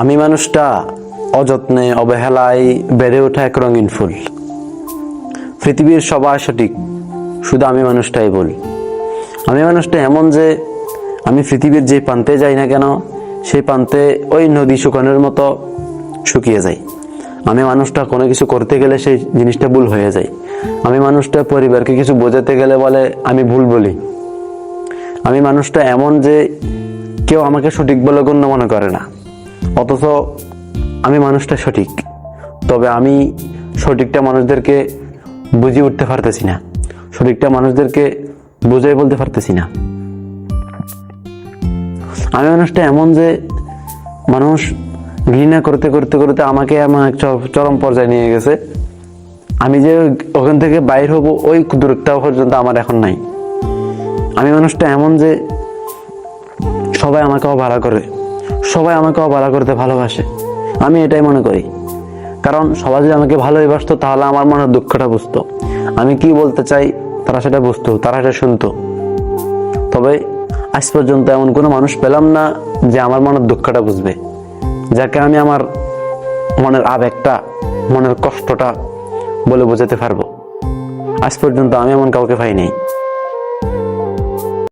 আমি মানুষটা অযত্নে, অবহেলায় বেড়ে ওঠা এক রঙিন ফুল। পৃথিবীর সবাই সঠিক, শুধু আমি মানুষটাই ভুল আমি মানুষটা এমন যে আমি পৃথিবীর যে প্রান্তে যাই না কেন, সেই প্রান্তে ওই নদী শুকানোর মতো শুকিয়ে যায়। আমি মানুষটা কোনো কিছু করতে গেলে সেই জিনিসটা ভুল হয়ে যায়। আমি মানুষটা পরিবারকে কিছু বোঝাতে গেলে বলে, আমি ভুল বলি। আমি মানুষটা এমন যে কেউ আমাকে সঠিক বলে গণ্য মনে করে না। অথচ আমি মানুষটা সঠিক। তবে আমি সঠিকটা মানুষদেরকে বুঝিয়ে উঠতে পারতেছি না। সঠিকটা মানুষদেরকে বুঝাই বলতে পারতেছি না। আমি মানুষটা এমন যে মানুষ ঘৃণা করতে করতে করতে আমাকে চ- চরম পর্যায়ে নিয়ে গেছে। আমি যে ওখান থেকে বাইর হব, ওই দূরত্ব পর্যন্ত আমার এখন নাই। আমি মানুষটা এমন যে সবাই আমাকে ভাড়া করে সবাই আমাকে অবহেলা করতে ভালোবাসে। আমি এটাই মনে করি। কারণ সবাই যদি আমাকে ভালোই বাসতো তাহলে আমার মনের দুঃখটা বুঝতো। আমি কি বলতে চাই, তারা সেটা বুঝতো, তারা সেটা শুনতো। তবে আজ পর্যন্ত এমন কোনো মানুষ পেলাম না যে আমার মনের দুঃখটা বুঝবে। যাকে আমি আমার মনের আবেগটা, মনের কষ্টটা বলে বোঝাতে পারব। আজ পর্যন্ত আমি এমন কাউকে পাই নাই